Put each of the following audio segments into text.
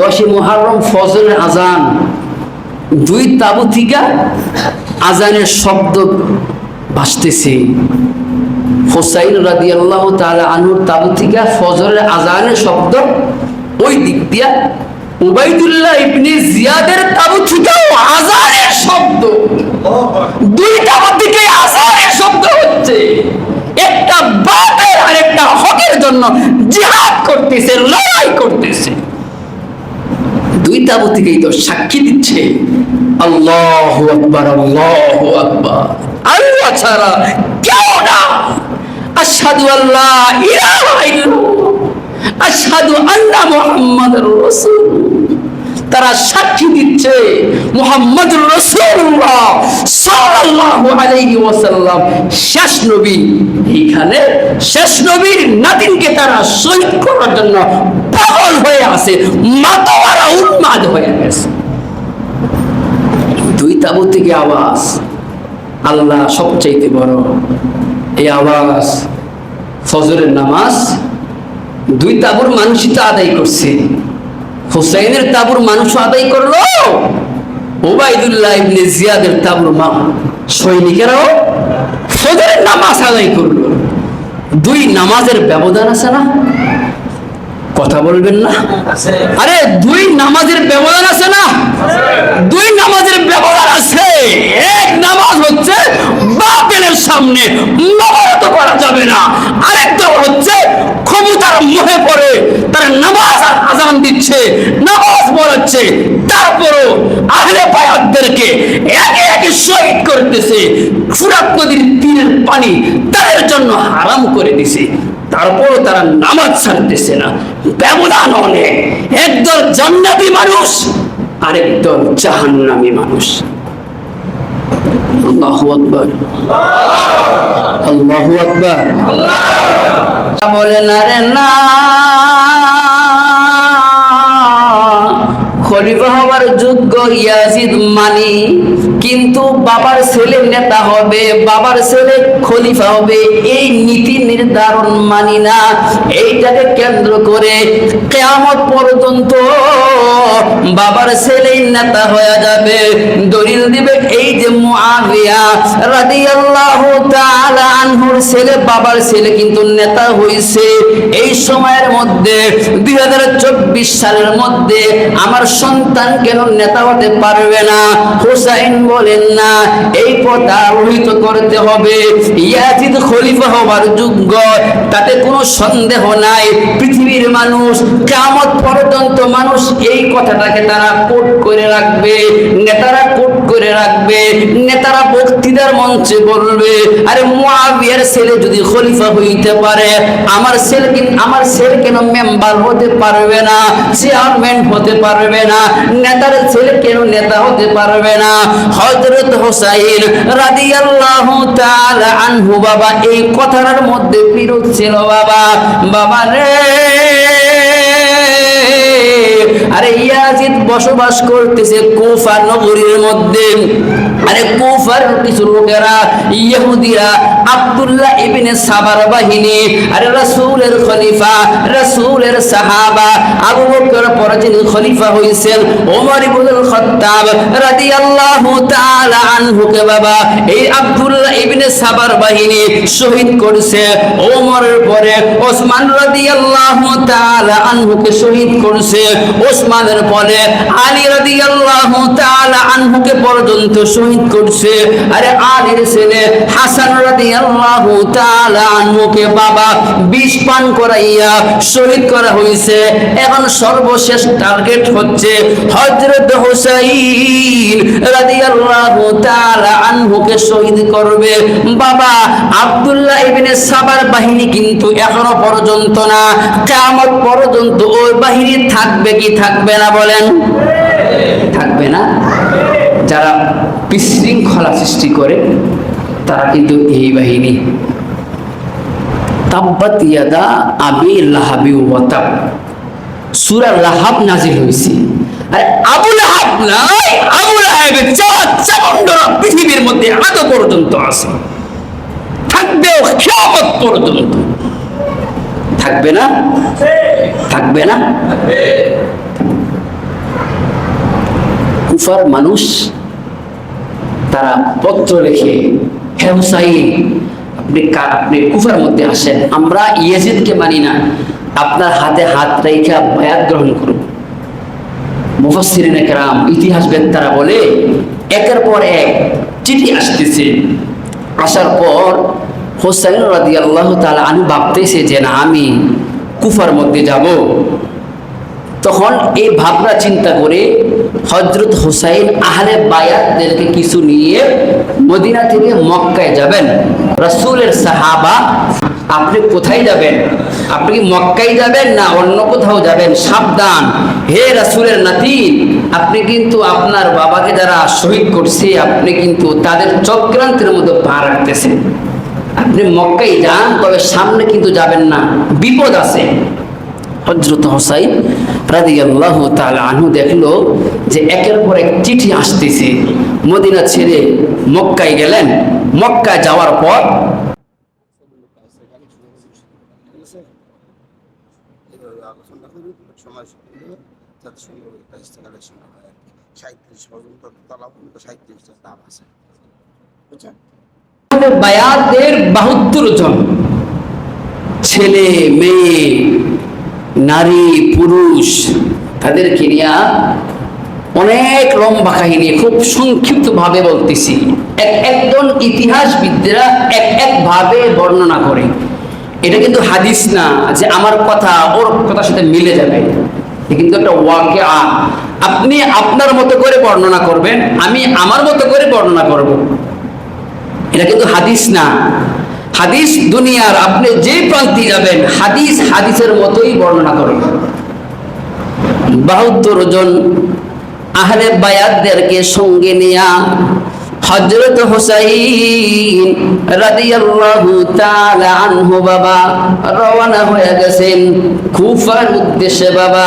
দশে মহারম ফজরের আজান দুই তাবু আজানের শব্দ ভাসতেছে। হোসাইন রাদি আল্লাহ তালা আনুর তাবু থেকে ফজরের আজানের শব্দ ওই দিক দিয়া উবাইদুল্লাহ ইবনে জিয়াদের তাবু থেকেও আজানের শব্দ। দুই তাবু থেকে আজানের শব্দ হচ্ছে। একটা বাতের আর একটা হকের জন্য জিহাদ করতেছে, লড়াই করতেছে। দুই তাবু তো সাক্ষী দিচ্ছে। আল্লাহ আকবার আল্লাহ আকবার। আল্লাহ ছাড়া কেউ না। আসাদু আল্লাহ ইলাহা ইল্লাল্লাহ। আশহাদু আন্না মুহাম্মাদুর রাসূল তারা সাক্ষী দিচ্ছে মুহাম্মদ রাসূলুল্লাহ সাল্লাল্লাহু আলাইহি ওয়াসাল্লাম। শেষ নবী। এইখানে শেষ নবীর নাতিনকে তারা শহীদ করার জন্য পাগল হয়ে আছে, মাতোয়ারা উন্মাদ হয়ে গেছে। দুই তাবু থেকে আওয়াজ, আল্লাহ সবচাইতে বড়। এই আওয়াজ, ফজরের নামাজ দুই তাবুর মানুষই তো আদায় করছে। হুসাইনের তাবুর মানুষ আদায় করল। ইবনে জিয়াদের তাবুর মা সৈনিকেরাও নামাজ আদায় করল। দুই নামাজের ব্যবধান আছে না? কথা বলবেন না? আরে, দুই নামাজের ব্যবধান আছে না? দুই নামাজের ব্যবধান আছে। এক নামাজ হচ্ছে বাতিলের সামনে নবরত করা যাবে না। আরেকটা হচ্ছে ক্ষমতার মুখে পড়ে তারা নামাজ নামাজ পড়াচ্ছে তারপরও আহলে পায়াতদেরকে একে একে শহীদ করতেছে ফুরাত নদীর তীরের পানি তাদের জন্য হারাম করে দিছে। তারপরও তারা নামাজ ছাড়তেছে না। ব্যবধান অনেক। একদল জান্নাতি মানুষ আরেক দল জাহান্নামী মানুষ। আল্লাহু আকবার। আল্লাহু আকবার। বলেন আরে না খলিফা হওয়ার যোগ্য ইয়াজিদ মানি, কিন্তু বাবার ছেলে নেতা হবে, বাবার ছেলে খলিফা হবে, এই নীতি নির্ধারণ মানি না। এইটাকে কেন্দ্র করে কেয়ামত পর্যন্ত বাবার ছেলেই নেতা হয়ে যাবে। দলিল দিবে, এই এই সময়ের মধ্যে 2024 সালের মধ্যে আমার সন্তান কেন নেতা হতে পারবে না? হুসাইন বলেন, না, এই পথ রহিত করতে হবে। হওয়ার যোগ্য, তাতে কোনো সন্দেহ নাই। পৃথিবীর মানুষ, কিয়ামত পর্যন্ত মানুষ এই কথাটাকে তারা কোট করে রাখবে। নেতারা কোট করে রাখবে, নেতারা বক্তৃতার মঞ্চে বলবে, আরে মুআবিয়ার ছেলে যদি খলিফা হইতে পারে, আমার ছেলে আমার ছেলে কেন মেম্বার হতে পারবে না, চেয়ারম্যান হতে পারবে না, নেতার ছেলে কেন নেতা হতে পারবে না? হযরত হোসাইন রাদিয়াল্লাহু তাআলা আনহু, বাবা, এই কথাটার মধ্যে বিরোধ ছিল, বাবা। বাবা রে আরে ইয়াজিদ বসবাস করতেছে কুফা নগরীর মধ্যে। আরে কুফার কিছু লোকেরা ইহুদিরা, আব্দুল্লাহ ইবনে সাবার বাহিনী, আরে রাসূলের খলিফা, রাসূলের সাহাবা, আবু বকর পরে যিনি খলিফা হইছেন ওমর ইবনুল খাত্তাব রাদিয়াল্লাহু তাআলা আনহুকে বাবা, এই আব্দুল্লাহ ইবনে সাবার বাহিনী শহীদ করছে। ওমরের পরে ওসমান রাদিয়াল্লাহু তাআলা আনহুকে শহীদ করছে। ওসমানের পরে আলী রাদিয়াল্লাহু তাআলা আনহুকে পর্যন্ত শহীদ করছে। আরে আলীর ছেলে হাসান রাদিয়াল্লাহু বাবা বিষ পান করাইয়া শহীদ করা হয়েছে। এখন সর্বশেষ টার্গেট হচ্ছে হুসাইন শহীদ করবে। বাবা, আব্দুল্লাহ ইবনে সাবার বাহিনী কিন্তু এখনও পর্যন্ত না। কিয়ামত পর্যন্ত ওই বাহিনী থাকবে কি থাকবে না বলেন? থাকবে না? যারা বিশৃঙ্খলা সৃষ্টি করে, তারা কিন্তু এই বাহিনী। তাব্বাত ইয়াদা আবি লাহাবি ওয়া তাব। সূরা লাহাব নাজিল হয়েছে। আরে আবু লাহাব নাই, আবু লাহাবের চার চামুন্ডরা পৃথিবীর মধ্যে আজ পর্যন্ত আছে। থাকবেও কিয়ামত পর্যন্ত। থাকবে না? থাকবে না? কুফার মানুষ, তারা পত্র লেখে আপনি আপনি কুফার মধ্যে আসেন, আমরা ইয়াজিদকে মানি না। আপনার হাতে হাত রেখা বায়াত গ্রহণ করব মুফাসসিরিনে কেরাম, ইতিহাস বেত্তারা বলে, একের পর এক চিঠি আসতেছে। আসার পর হোসাইন রাদিয়াল্লাহু তাআলা আমি ভাবতেছে যে না, আমি কুফার মধ্যে যাব। তখন এই ভাবনা চিন্তা করে হজরত হোসাইন আহলে বায়াতদেরকে কিছু নিয়ে মদিনা থেকে মক্কায় যাবেন। রাসূলের সাহাবা, আপনি কোথায় যাবেন? আপনি মক্কায় যাবেন না অন্য কোথাও যাবেন? সাবধান। হে রাসূলের নাতি, আপনি কিন্তু আপনার বাবাকে যারা শহীদ করছে, আপনি কিন্তু তাদের চক্রান্তের মধ্যে পা রাখতেছেন। আপনি মক্কায় যান, তবে সামনে কিন্তু যাবেন না। বিপদ আছে। হজরত হোসাইন রাদিয়াল্লাহু তাআলা আনহু দেখল যে একের পর এক চিঠি আসতেছে। মদিনা ছেড়ে মক্কায় গেলেন। মক্কায় যাওয়ার পর তলা বায়াতদের বাহাত্তর জন ছেলে, মেয়ে নারী, পুরুষ, তাদেরকে নিয়ে অনেক লম্বা কাহিনী, খুব সংক্ষিপ্ত ভাবে বলতেছি। এক একজন ইতিহাসবিদরা এক এক ভাবে বর্ণনা করে। এটা কিন্তু হাদিস না যে আমার কথা, ওর কথার সাথে মিলে যাবে। কিন্তু একটা ওয়াকে আপনি আপনার মতো করে বর্ণনা করবেন, আমি আমার মতো করে বর্ণনা করব। এটা কিন্তু হাদিস না। হাদিস দুনিয়ার, আপনি যে প্রান্তে যাবেন, হাদিস হাদিসের মতোই বর্ণনা করেন। বাহাত্তর জন আহলে বায়াতদেরকে সঙ্গে নিয়া হজরত হোসাইন রাদিয়াল্লাহু তাআলা আনহু বাবা রওনা হয়ে গেছেন কুফার উদ্দেশ্যে বাবা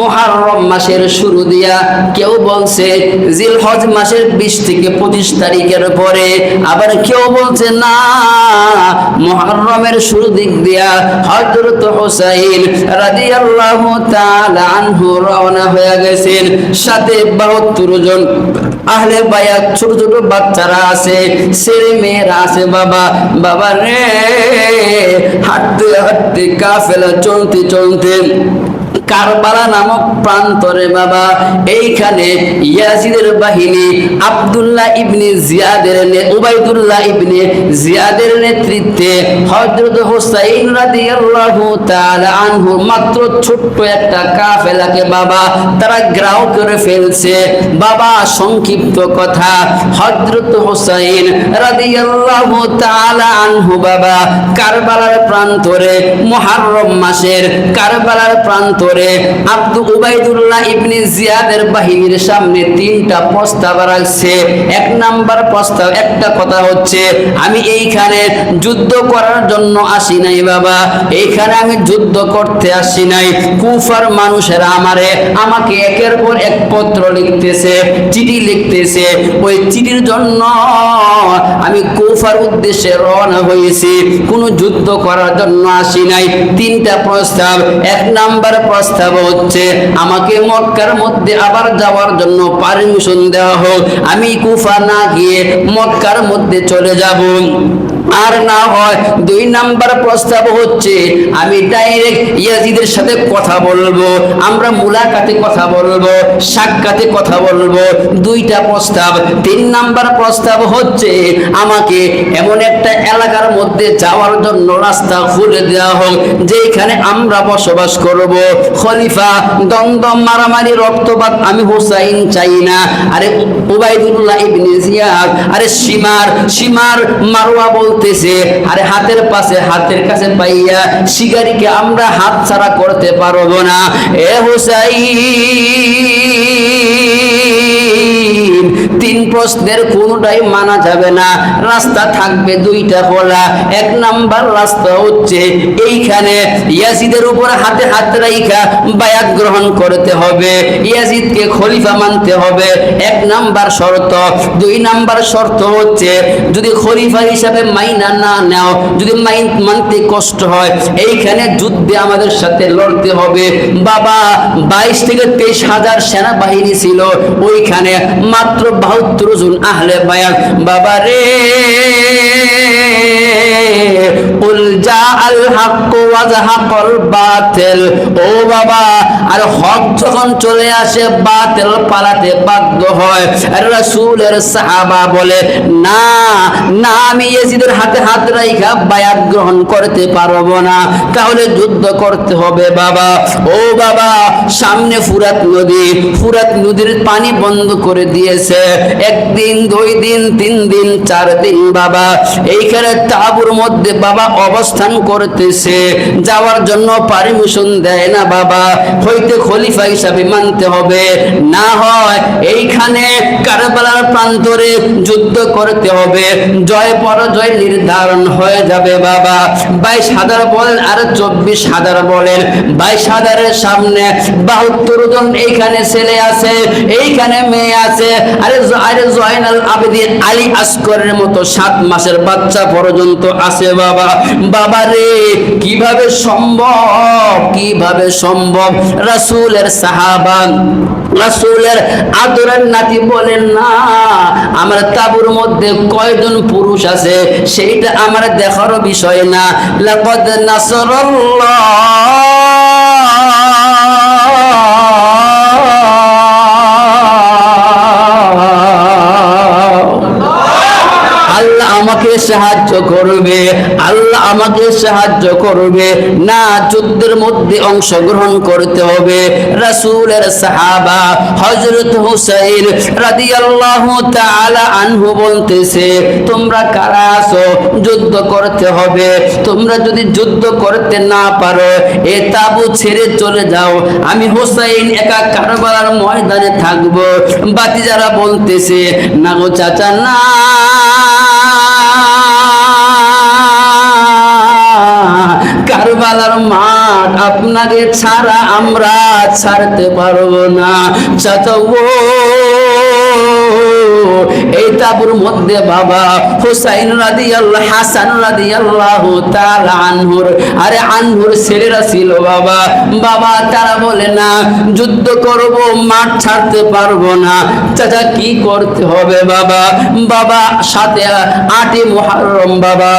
মুহররম মাসের শুরু দিয়া। কেউ বলছে জিলহজ মাসের 20 থেকে 25 তারিখের পরে। আবার কেউ বলছে না, মুহররমের শুরু দিক দিয়া হযরত হোসাইন রাদিয়াল্লাহু তাআলা আনহু রওনা হয়ে গেছেন। সাথে 72 জন আহলে বায়াত, ছোট ছোট বাচ্চারা আছে ছেলে মেয়েরা আছে বাবা বাবা রে। হাঁটতে হাঁটতে কাফেলা চলতে চলতে কারবালা নামক প্রান্তরে, বাবা। এইখানে ইয়াজিদের বাহিনী, আব্দুল্লাহ ইবনে জিয়াদের উবাইদুল্লাহ ইবনে জিয়াদের নেতৃত্বে হযরত হুসাইন রাদিয়াল্লাহু তাআলা আনহু মাত্র ছোট্ট একটা কাফেলাকে, বাবা, তারা গ্রাও করে ফেলছে। বাবা, সংক্ষিপ্ত কথা, হযরত হুসাইন রাদিয়াল্লাহু তাআলা আনহু, বাবা, কারবালার প্রান্তরে, মুহররম মাসের কারবালার প্রান্তরে আব্দু উবাইদুল্লাহ ইবনে জিয়াদের বাহিনীর সামনে তিনটা প্রস্তাব রাখছে। এক নাম্বার প্রস্তাব, একটা কথা হচ্ছে, আমি এইখানে যুদ্ধ করার জন্য আসি নাই বাবা। এইখানে আমি যুদ্ধ করতে আসি নাই। কুফার মানুষেরা আমারে, আমাকে একের পর এক পত্র লিখতেছে, চিঠি লিখতেছে। ওই চিঠির জন্য আমি কুফার উদ্দেশ্যে রওনা হয়েছি। কোনো যুদ্ধ করার জন্য আসি নাই। তিনটা প্রস্তাব, এক নাম্বার প্রস্তাব হচ্ছে। আমাকে মক্কার মধ্যে আবার যাওয়ার জন্য পারমিশন দেওয়া হোক। আমি কুফা না গিয়ে মক্কার মধ্যে চলে যাব। আর না হয় দুই নাম্বার প্রস্তাব হচ্ছে, আমি ডাইরেক্ট ইয়াজিদের সাথে কথা বলব, আমরা মুলাকাতে কথা বলব, সাক্ষাতে কথা বলব। দুইটা প্রস্তাব, তিন নাম্বার প্রস্তাব হচ্ছে, আমাকে এমন একটা এলাকার মধ্যে যাওয়ার জন্য রাস্তা খুলে দেওয়া হোক যেখানে আমরা বসবাস করব। খলিফা দ্বন্দ্ব মারামারি, রক্তপাত, আমি হোসাইন চাই না। আরে উবাইদুল্লাহ ইবনে জিয়াদ, আরে সীমার সীমার মারোয়া বলতেছে, আরে হাতের পাশে হাতের কাছে পাইয়া শিকারীকে আমরা হাত ছাড়া করতে পারব না। এ হোসাইন। তিন প্রশ্নের কোনোটাই মানা যাবে না। রাস্তা থাকবে দুইটা খোলা এক নাম্বার রাস্তা হচ্ছে এইখানে ইয়াজিদের উপর হাতে হাত রাইখা বায়াত গ্রহণ করতে হবে। ইয়াজিদকে খলিফা মানতে হবে। এক নাম্বার শর্ত। দুই নাম্বার শর্ত হচ্ছে যদি খলিফা হিসাবে মাইনা না নাও, যদি মাইন মানতে কষ্ট হয়, এইখানে যুদ্ধে আমাদের সাথে লড়তে হবে। বাবা, বাইশ থেকে তেইশ হাজার সেনাবাহিনী ছিল। ওইখানে মাত্র বাহাত্তর জন আহলে বায়াত। বাবা রে, কুল জা আল হাক্ক ওয়াজহাকাল বাতিল। ও বাবা, আর হক যখন চলে আসে, বাতিল পালাতে বাধ্য হয়। আর রাসূলের সাহাবা বলে, না না, আমি ইয়াজিদের হাতে হাত রাইখা বায়াত গ্রহণ করতে পারব না। তাহলে যুদ্ধ করতে হবে বাবা। ও বাবা, সামনে ফুরাত নদী। ফুরাত নদীর পানি বন্ধ করে দিয়েছে। একদিন, দুই দিন, তিন দিন, চার দিন, বাবা। এইখানে তাবুর মধ্যে বাবা অবস্থান করতেছে। যাওয়ার জন্য পারমিশন দেয় না বাবা। হইতে খলিফা হিসাবে মানতে হবে। না হয় এইখানে কারবালার প্রান্তরে যুদ্ধ করতে হবে। জয় পরাজয় নির্ধারণ হয়ে যাবে বাবা। বাইশ হাজার বলেন আর চব্বিশ হাজার বলেন। বাইশ হাজারের সামনে বাহাত্তর জন এইখানে ছেলে আছে, এইখানে মেয়ে আছে। আরে জয়নাল আবেদিন আলী আসকরের মতো সাত মাসের বাচ্চা পর্যন্ত আছে বাবা। বাবা রে, কীভাবে সম্ভব? কীভাবে সম্ভব? রাসূলের সাহাবান রাসূলের আদরের নাতি বলেন, না, আমার তাবুর মধ্যে কয়জন পুরুষ আছে? সেইটা আমার দেখার বিষয় না। লাকাদ নাসরাল্লাহ। আমাকে সাহায্য করবে, আল্লাহ আমাকে সাহায্য করবে। না যুদ্ধের মধ্যে অংশগ্রহণ করতে হবে। রাসূলের সাহাবা হযরত হুসাইন রাদিয়াল্লাহু তাআলা আনহু বলতেছে, তোমরা কারা আছো? যুদ্ধ করতে হবে। তোমরা যদি যুদ্ধ করতে না পারো, এ তাবু ছেড়ে চলে যাও। আমি হুসাইন একা কারবালার ময়দানে থাকব। বাতি যারা বলতেছে, না গো চাচা, না। কারবালার মাঠ আপনাকে ছাড়া আমরা ছাড়তে পারব না। যত এই তাবুর মধ্যে বাবা হুসাইন রাদিয়াল্লাহ, হাসান রাদিয়াল্লাহু তাআলা আনহুর, আরে আনহুর ছেলেরা ছিল বাবা। বাবা, তারা বলে, না, যুদ্ধ করব, মাঠ ছাড়তে পারব না। চাচা, কি করতে হবে বাবা? বাবা, সাথে আটই মুহররম বাবা,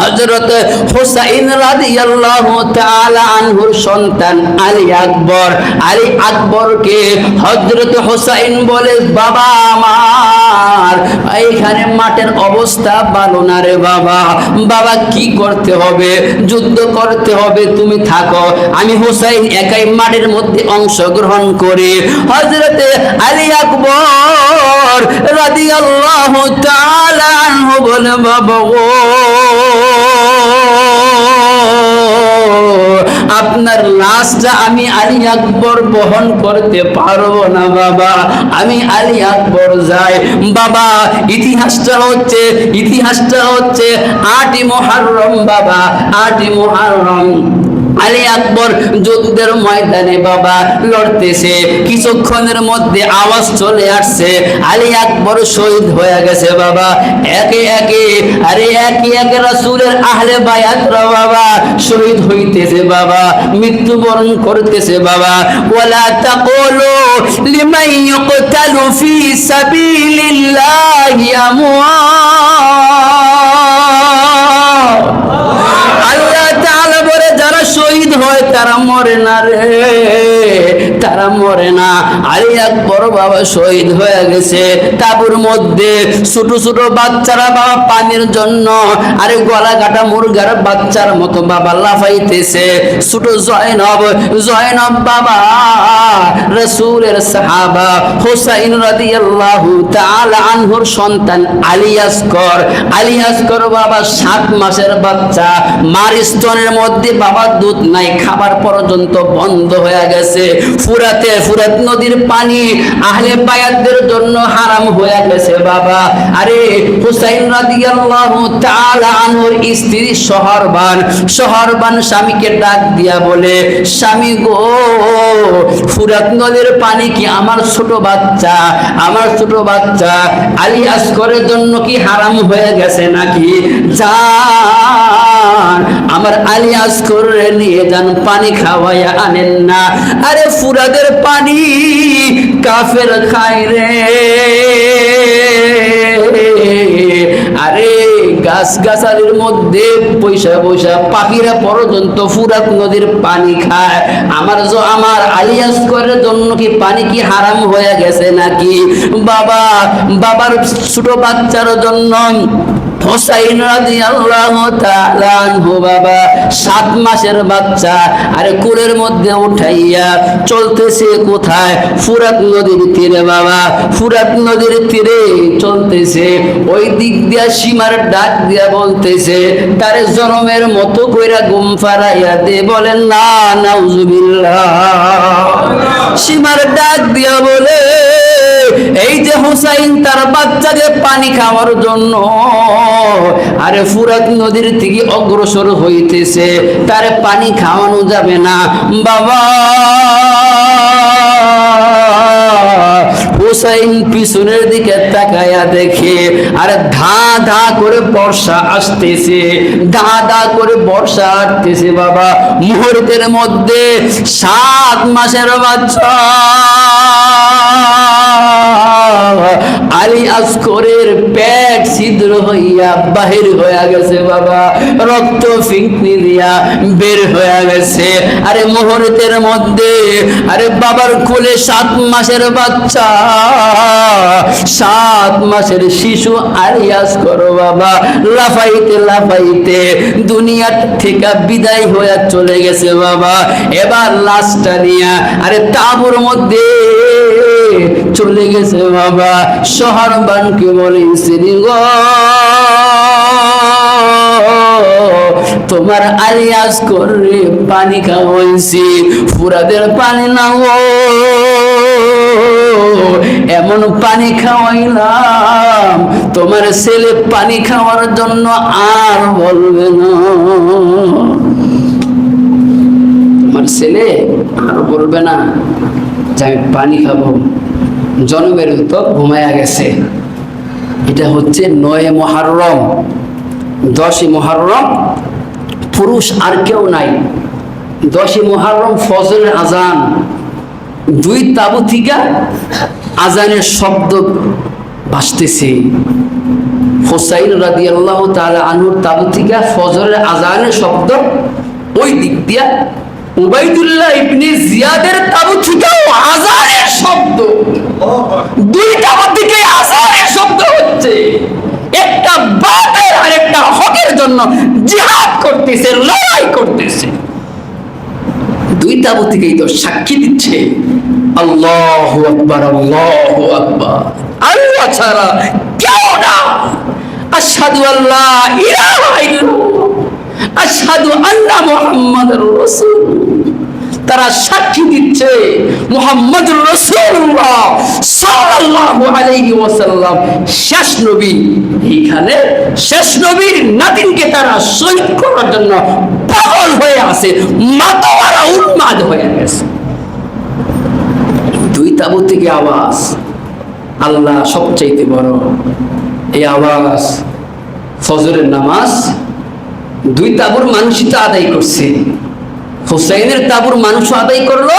হযরত হুসাইন রাদিয়াল্লাহু তাআলা আনহুর সন্তান আলী আকবর। আলী আকবরকে হযরত হুসাইন বলে, বাবা, আমার এইখানে মাঠের অবস্থা ভালো না রে বাবা। বাবা, কি করতে হবে? যুদ্ধ করতে হবে, তুমি থাকো। আমি হুসাইন একাই মাঠের মধ্যে অংশগ্রহণ করি। হযরত আলী আকবর তাআলা আনহু বলে বাবা গো আপনার লাশটা আমি আলী আকবর বহন করতে পারব না, বাবা। আমি আলী আকবর যাই। বাবা, ইতিহাসটা হচ্ছে ইতিহাসটা হচ্ছে আটই মহারম বাবা। আটই মহারম আলী আকবর যুদ্ধের ময়দানে বাবা লড়তেছে। কিছুক্ষণের মধ্যে আওয়াজ চলে আসছে। আলী আকবর শহীদ হয়ে গেছে বাবা। একে একে, আরে একে একে রাসূলের আহলে বায়াতরা বাবা শহীদ হইতেছে বাবা। মৃত্যুবরণ করতেছে বাবা। ওয়ালা তাকুলু লিমান ইউকতালু ফি সাবিলিল্লাহি আমওয়াত শহীদ হয়, তারা মরে না রে। তারা মরে না। আলী আকবর বাবা শহীদ হয়ে গেছে। তাবুর মধ্যে ছোট ছোট বাচ্চারা বাবা পানির জন্য, আরে গলা কাটা মুরগার বাচ্চার মতো বাবা লাফাইতেছে। ছোট জয়নব জয়নব বাবা, রাসূলের সাহাবা হুসাইন রাদিয়াল্লাহু তাআলা আনহুর সন্তান আলী আসগর। আলী আসগর বাবা সাত মাসের বাচ্চা। মার স্তনের মধ্যে বাবা দুধ নাই, খাবার পর্যন্ত বন্ধ হয়ে গেছে। ফুরাতে ফুরাত নদীর পানি আহলে বায়াতদের জন্য হারাম হয়ে গেছে, বাবা। আরে, হুসাইন রাদিয়াল্লাহু তাআলা আনহুর স্ত্রী শহরবান শহরবান স্বামীকে ডাক দিয়া বলে, স্বামী গো, ফুরাত নদীর পানি কি আমার ছোট বাচ্চা? আমার ছোট বাচ্চা, আলী আসকরের জন্য কি হারাম হয়ে গেছে নাকি? যা আমার আলী আসকর নিয়ে যান পানি খাওয়াইয়া আনেন না। আরে ফুরাদের পানি কাফের খায় রে। আরে গাছ গাছালির মধ্যে পয়সা পয়সা পাখিরা পর্যন্ত ফুরাত নদীর পানি খায়। আমার যে আমার আলিয়াস করার জন্য কি পানি কি হারাম হয়ে গেছে নাকি? বাবা, বাবার ছোট বাচ্চার জন্য হোসাইন রাদিয়াল্লাহু তাআলা আনহু বাবা, সাত মাসের বাচ্চা আরে কুলের মধ্যে উঠাইয়া চলতেছে কোথায়? ফুরাত নদীর তীরে বাবা, ফুরাত নদীর তীরে চলতেছে। ওই দিক দিয়া সীমার ডাক দিয়া বলতেছে, তারে জনমের মতো কইরা গুম ফারাইয়া দে বলেন না, নাউজুবিল্লাহ। সীমার ডাক দিয়া বলে এই যে হুসাইন তার বাচ্চাদের পানি খাওয়ার জন্য, আরে ফুরাত নদীর থেকে অগ্রসর হইতেছে, তার পানি খাওয়ানো যাবে না। বাবা, হুসাইন পিছনের দিকে তাকায়া দেখে, আর ধা ধা করে বর্ষা আসতেছে, ধা ধা করে বর্ষা আসতেছে বাবা। মুহূর্তের মধ্যে সাত মাসের বাচ্চা আসকরের পেট ছিদ্র হইয়া বাহির হয়ে গেছে বাবা। রক্ত ফিঙ্কনি দিয়া বের হয়ে গেছে। আরে মুহূর্তের মধ্যে, আরে বাবার কোলে সাত মাসের বাচ্চা। সাত মাসের শিশু আলিয়াস করো বাবা। লাফাইতে লাফাইতে দুনিয়ার থেকে বিদায় হয়ে চলে গেছে বাবা। এবার লাশটা নিয়ে, আরে তাবুর মধ্যে চলে গেছে বাবা। শহর বানকে বলে শ্রী গো, তোমার আলিয়াস করে পানি খাওয়াইছি, ফুরাদের পানি নাও এমন পানি খাওয়াইলাম, তোমার ছেলে পানি খাওয়ার জন্য আর বলবে না। তোমার ছেলে আর বলবে না যে আমি পানি খাব। জনমের তো ঘুমায়া গেছে। এটা হচ্ছে নয় মহারম। দশই মহারম পুরুষ আর কেউ নাই। দশই মহারম ফজরের আজান দুই তাবু থেকে আজানের শব্দ ভাসতেছে হোসাইন রাদি আল্লাহ তাআলা আনুর তাবু থেকে ফজরের আজানের শব্দ ওই দিক দিয়া উবাইদুল্লাহ ইবনে জিয়াদের তাবু থেকেও আজানের শব্দ। দুই তাবুর দিকে আজানের শব্দ হচ্ছে। একটা বাতের আর একটা হকের জন্য জিহাদ করতেছে, লড়াই করতেছে। দুই তাবু থেকেই তো সাক্ষী দিচ্ছে। আল্লাহ আকবার আল্লাহ আকবার। আল্লাহ ছাড়া কেউ না। আশহাদু আল্লাহ ইলাহা ইল্লাল্লাহ। আন্না মুহাম্মাদুর রাসূল তারা সাক্ষী দিচ্ছে মুহাম্মদ ওয়াসাল্লাম। শেষ নবী। এইখানে শেষ নবীর নাতিনকে তারা শহীদ করার জন্য পাগল হয়ে আছে মাতাওয়ারা উন্মাদ হয়ে গেছে। দুই তাবু থেকে আওয়াজ, আল্লাহ সবচাইতে বড়। এই আওয়াজ, ফজরের নামাজ দুই তাবুর মানুষই তো আদায় করছে। হুসাইনের তাবুর মানুষ আদায় করল।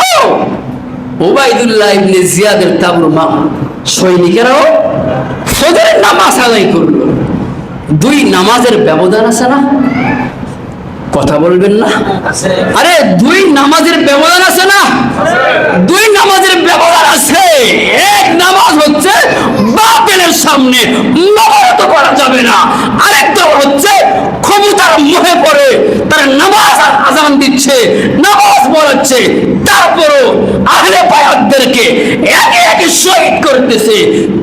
ওবাইদুল্লাহ ইবনে জিয়াদের তাবুর মা সৈনিকেরাও ফজরের নামাজ আদায় করল। দুই নামাজের ব্যবধান আছে না? কথা বলবেন না? আরে, দুই নামাজের ব্যবধান আছে না? দুই নামাজের ব্যবধান আছে। এক নামাজ হচ্ছে বাতিলের সামনে নবরত করা যাবে না। আরেক দল হচ্ছে ক্ষমতার মুখে পড়ে, তারা নামাজ আজান দিচ্ছে, নামাজ যাচ্ছে তারপরও আহলে বায়াতদেরকে একে একে শহীদ করতেছে।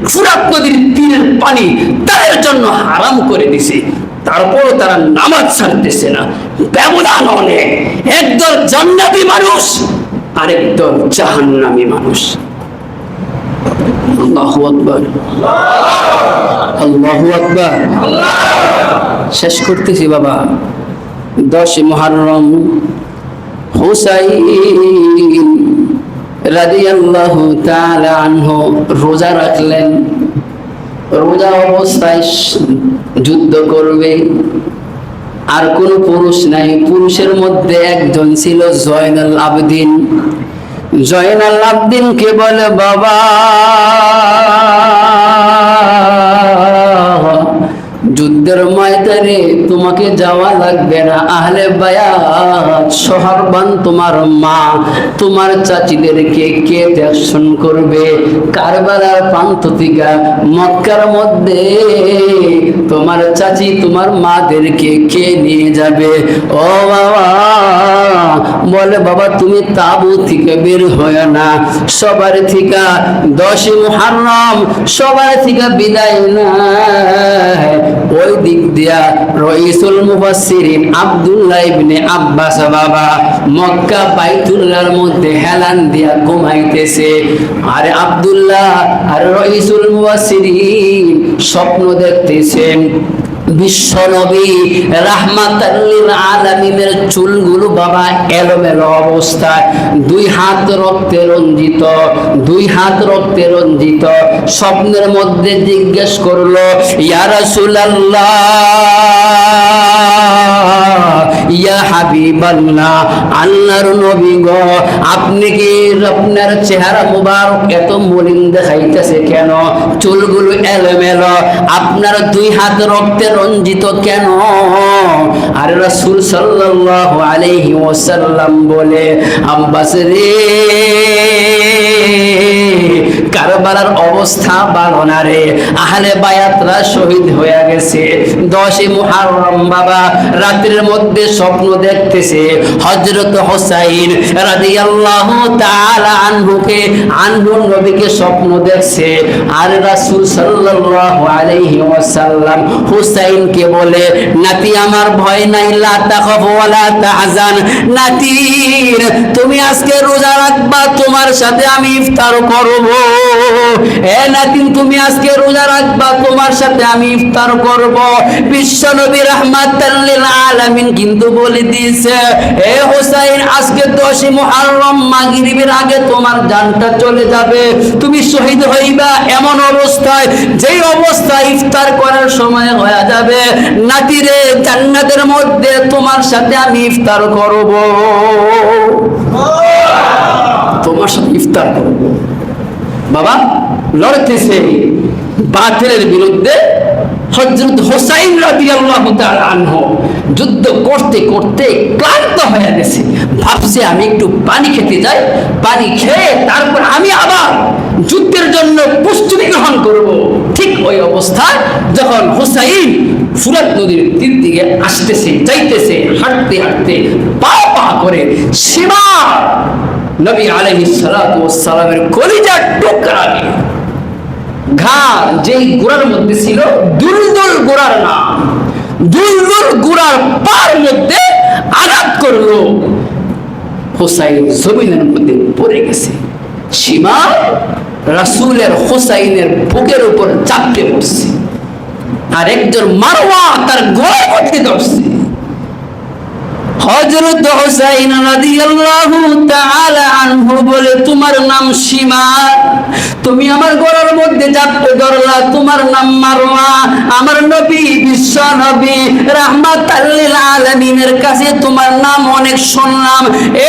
ফুরাত নদীর তীরের পানি তাদের জন্য হারাম করে দিছে। তারপরও তারা নামাজ ছাড়তেছে না। ব্যবধান অনেক। একদল জান্নাতি মানুষ, আরেকদল জাহান্নামী মানুষ। শেষ করতেছি বাবা। দশ মহারম। হুসাইন রাদিয়াল্লাহু তাআলা আনহু রোজা রাখলেন। রোজা অবস্থায় যুদ্ধ করবে। আর কোন পুরুষ নাই। পুরুষের মধ্যে একজন ছিল জয়নাল আবদিন। জয়নাল আবদিনকে বলে, বাবা যুদ্ধের ময়দানে তোমাকে যাওয়া লাগবে না। আহলে বায়াত, সহারবান তোমার মা, তোমার চাচিদেরকে কে দর্শন করবে? কারবালার প্রান্ত থেকে মক্কার মধ্যে তোমার চাচি, তোমার মাদেরকে কে নিয়ে যাবে? ও বাবা, বলে বাবা, তুমি তাবু থেকে বের হয় না। সবার থেকে দশই মুহাররম, সবার থেকে বিদায় না। রইসুল মুফাসসিরিন আব্দুল্লাহ ইবনে আব্বাস বাবা, মক্কা বাইতুল্লাহর মধ্যে হেলান দিয়া ঘুমাইতেছে। আর আব্দুল্লাহ, আর রইসুল মুফাসসিরিন, স্বপ্ন দেখতেছেন। বিশ্বনবী রাহমাতাল্লিল আলামিনের চুলগুলো বাবা এলোমেলো অবস্থায়। দুই হাত রক্তে রঞ্জিত, দুই হাত রক্তে রঞ্জিত। স্বপ্নের মধ্যে জিজ্ঞেস করল, ইয়া রাসূলুল্লাহ? ইয়া হাবিবাল্লাহ, আল্লাহর নবী গো, আপনি কি আপনার চেহারা মুবারক এত মলিন দেখাইতেছে কেন? চুলগুলো এলোমেলো, আপনার দুই হাত রক্তে রঞ্জিত কেন? আর রাসূল সাল্লাল্লাহু আলাইহি ওয়াসাল্লাম বলে, আব্বাস রে কারবালার অবস্থা ভালো আহলে বায়াতরা শহীদ হয়ে গেছে। দশই মুহাররম বাবা রাত্রির মধ্যে স্বপ্ন দেখতেছে। হযরত হোসাইন রাদিয়াল্লাহু তাআলা আনহুকে, আনহু নবীকে স্বপ্ন দেখছে। আর রাসূল সাল্লাল্লাহু আলাইহি ওয়াসাল্লাম হুসাইনকে বলে, নাতি, আমার ভয় নাই, লা তাখাফ ওয়ালা তাহজান। নাতির তুমি আজকে রোজা রাখবা, তোমার সাথে আমি ইফতার করব। এ নাতিন, তুমি আজকে রোজা রাখবা, তোমার সাথে আমি ইফতার করব। বিশ্ব নবী রাহমাতাল লিল আলামিন কিন্তু বলে দিয়েছে, এ হোসাইন, আজকে 10 মুহররম, মাগরিবের আগে তোমার জানটা চলে যাবে। তুমি শহীদ হইবা এমন অবস্থায়, যেই অবস্থায় ইফতার করার সময় হয়ে যাবে। নাতিরে, জান্নাতের মধ্যে তোমার সাথে আমি ইফতার করব। তোমার সাথে ইফতার করব। বাবা লড়তেছে। বাতিলের বিরুদ্ধে হজরত হোসাইন রাদিয়াল্লাহু আনহু যুদ্ধ করতে করতে ক্লান্ত হয়ে গেছে। ভাবছে, আমি একটু পানি খেতে যাই। পানি খেয়ে তারপর আমি আবার যুদ্ধের জন্য প্রস্তুতি গ্রহণ করব। ঠিক ওই অবস্থায় যখন হোসাইন ফুরাত নদীর তীর দিকে আসতেছে, যাইতেছে, হাঁটতে হাঁটতে পা পা করে সীমা নবী ওয়াস সালামের কলিজার টুকরা দিয়ে ঘাড় যেই গোড়ার মধ্যে ছিল গোড়ার দুলদুল গোড়ার পার মধ্যে আঘাত করল। হোসাইন জমিনের মধ্যে পড়ে গেছে। সীমা রাসূলের হোসাইনের বুকের উপর চাপতে পড়ছে। আর একজন মারওয়া তার গোড়ার মধ্যে ধরছে। হযরত হুসাইন রাদিয়াল্লাহু তাআলা আনহু বলে, তোমার নাম সীমা, তুমি আমার গলার মধ্যে চাপতে ধরলা তোমার নাম মারোয়া আমার নবী বিশ্ব নবী রাহমাতাল লিল আলামিনের কাছে তোমার নাম অনেক শুনলাম।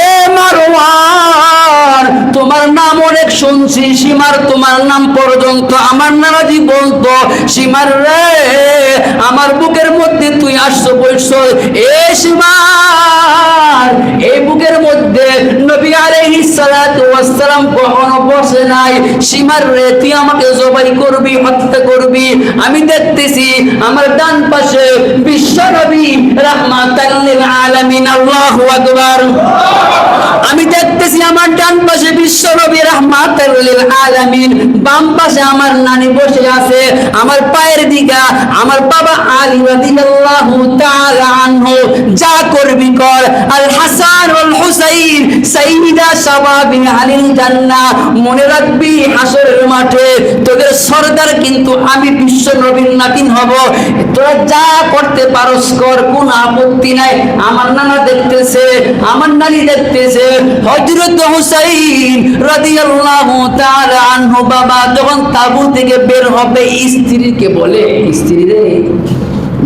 এ মারওয়ান তোমার নাম অনেক শুনছি, সীমার তোমার নাম পর্যন্ত আমার নানাজি বলতো, সীমার রে, আমার বুকের মধ্যে তুই আসছো বলছো, এ সীমা। এই বুকের মধ্যে নবী কখনো বসে নাই। সীমার আমাকে জবাই করবি, হত্যা করবি। আমি দেখতেছি আমার ডান পাশে বিশ্ব নবী আলামিন, আল্লাহু আকবার। আমি দেখতেছি আমার ডান পাশে বিশ্ব নবী আলামিন, বাম পাশে আমার নানি বসে আছে। আমার পায়ের দিকে আমার বাবা আলী রাদিয়াল্লাহু তাআলা আনহু, যা করবি কর আল হাসান হুসাইন সাইয়্যিদা শাবাবি আলিল জান্নাহ। মনে রাখবি, হাসরের মাঠে তোদের সরদার কিন্তু আমি বিশ্ব নবীর নাতিন হব। তোরা যা করতে পারস কর, কোন আপত্তি নাই। আমার নানা দেখতেছে, আমার নানি দেখতেছে। হযরত হুসাইন রাদিয়াল্লাহু তাআলা আনহু বাবা যখন তাবু থেকে বের হবে, স্ত্রীকে বলে, স্ত্রী রে,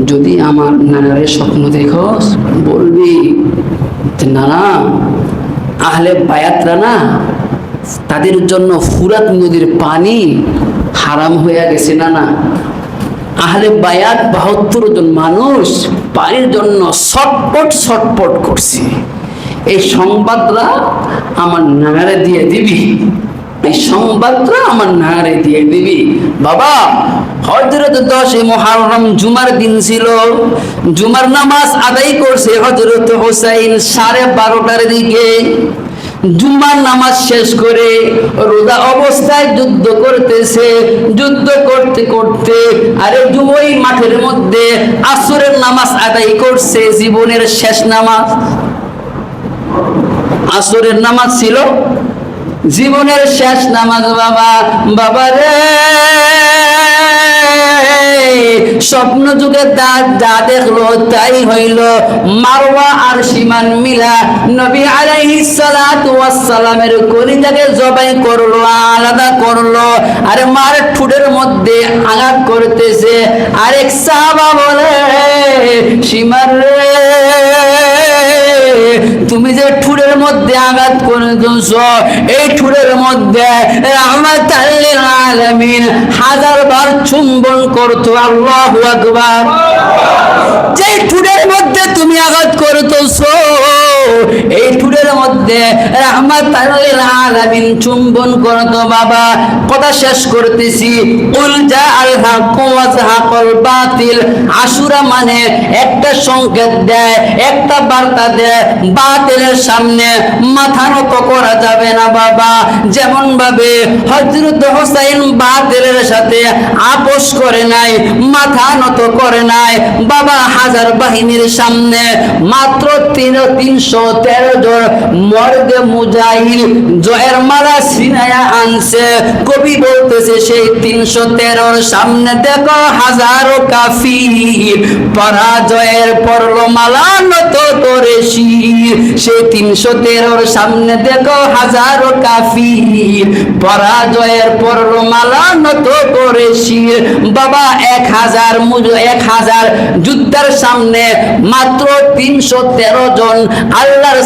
যদি আমার নানারে স্বপ্ন দেখোস, বলবি যে নানা আহলে বায়াতরা না, তাদের জন্য ফুরাত নদীর পানি হারাম হয়ে গেছে, না না। আহলে বায়াত বাহাত্তর জন মানুষ পানির জন্য সটপট সটপট করছে। এই সংবাদরা আমার নাগারে দিয়ে দিবি। এই সংবাদটা আমার নাগারে দিয়ে দিবি। বাবা হজরত দশে মহারম জুমার দিন ছিল। জুমার নামাজ আদায় করছে হজরত হোসাইন সাড়ে বারোটার দিকে। জুম্মার নামাজ শেষ করে রোজা অবস্থায় যুদ্ধ করতেছে। যুদ্ধ করতে করতে আরে ওই মাঠের মধ্যে আসরের নামাজ আদায় করছে জীবনের শেষ নামাজ। আসরের নামাজ ছিল জীবনের শেষ নামাজ, বাবা বাবা রে। স্বপ্ন যুগে তা যা দেখল, তাই হইল। মারওয়া আর সীমান মিলা নবী আলাইহিস সালাতু ওয়াস সালামের কলিজাকে জবাই করল, আলাদা করল। আর মার ঠুটের মধ্যে আঘাত করতেছে। আরেক সাহাবা বলে, সীমার রে। মধ্যে আঘাত করে দোষ এই ঠুরের মধ্যে আলামিন হাজার বার চুম্বন করতো। আল্লাহ আকবার। যে ঠুরের মধ্যে তুমি আঘাত করতেছ এই ঠুরের মধ্যে আলামিন চুম্বন করতো বাবা। কথা শেষ করতেছি। উল জা আল ওয়া যাহাকাল বাতিল। আশুরা মানে একটা সংকেত দেয়, একটা বার্তা দেয়। বাতিলের সামনে মাথা নত করা যাবে না বাবা। যেমন ভাবে হযরত হোসেন বাতিলের সাথে আপোষ করে নাই, মাথা নত করে নাই। বাবা হাজার বাহিনীর সামনে মাত্র তিন তিনশো তেরো জন মর্দে মুজাহিল জয়ের মালা সিনায়া আনছে। কবি বলতেছে, সেই তিনশো তেরোর সামনে দেখো হাজারো কাফির। পরাজয়ের পরল মালা নত করে শির। সেই তিনশো তেরোর সামনে দেখো হাজারো কাফির। পরাজয়ের পরল মালা নত করে শির। বাবা, এক হাজার এক হাজার যুদ্ধের সামনে মাত্র তিনশো তেরো জন আল্লাহর